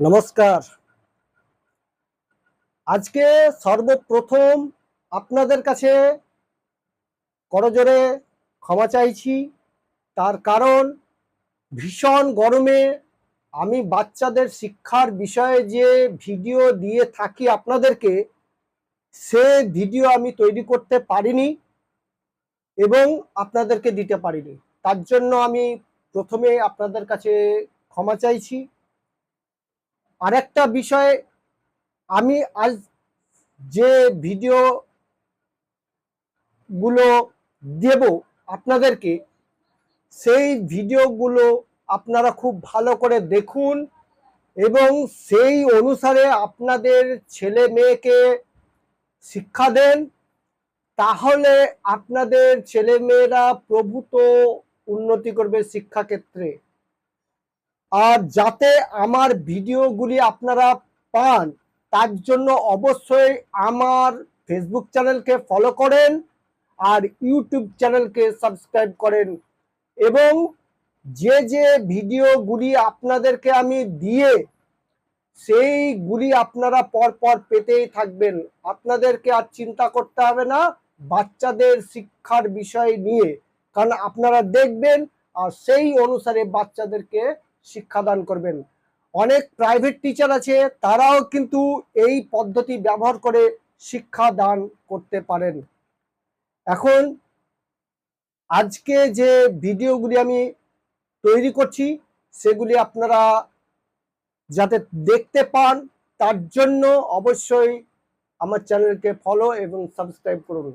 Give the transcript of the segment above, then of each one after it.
নমস্কার। আজকে সর্বপ্রথম আপনাদের কাছে করজোরে ক্ষমা চাইছি। তার কারণ, ভীষণ গরমে আমি বাচ্চাদের শিক্ষার বিষয়ে যে ভিডিও দিয়ে থাকি আপনাদেরকে, সে ভিডিও আমি তৈরি করতে পারিনি এবং আপনাদেরকে দিতে পারিনি। তার জন্য আমি প্রথমে আপনাদের কাছে ক্ষমা চাইছি। আরেকটা বিষয়, আমি আজ যে ভিডিও গুলো দেব আপনাদেরকে, সেই ভিডিওগুলো আপনারা খুব ভালো করে দেখুন এবং সেই অনুসারে আপনাদের ছেলে মেয়েকে শিক্ষা দেন। তাহলে আপনাদের ছেলে মেয়েরা প্রভূত উন্নতি করবে শিক্ষাক্ষেত্রে। আর যাতে আমার ভিডিওগুলি আপনারা পান, তার জন্য অবশ্যই আমার ফেসবুক চ্যানেলকে ফলো করেন আর ইউটিউব চ্যানেলকে সাবস্ক্রাইব করেন। এবং যে যে ভিডিওগুলি আপনাদেরকে আমি দিয়ে, সেইগুলি আপনারা পর পর পেতেই থাকবেন। আপনাদেরকে আর চিন্তা করতে হবে না বাচ্চাদের শিক্ষার বিষয় নিয়ে। কারণ আপনারা দেখবেন আর সেই অনুসারে বাচ্চাদেরকে শিক্ষাদান করবেন। অনেক প্রাইভেট টিচার আছে, তারাও কিন্তু এই পদ্ধতি ব্যবহার করে শিক্ষা দান করতে পারেন। এখন আজকে যে ভিডিওগুলি আমি তৈরি করছি, সেগুলি আপনারা যাতে দেখতে পান, তার জন্য অবশ্যই আমার চ্যানেলকে ফলো এবং সাবস্ক্রাইব করুন।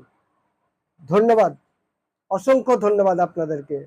ধন্যবাদ। অসংখ্য ধন্যবাদ আপনাদেরকে।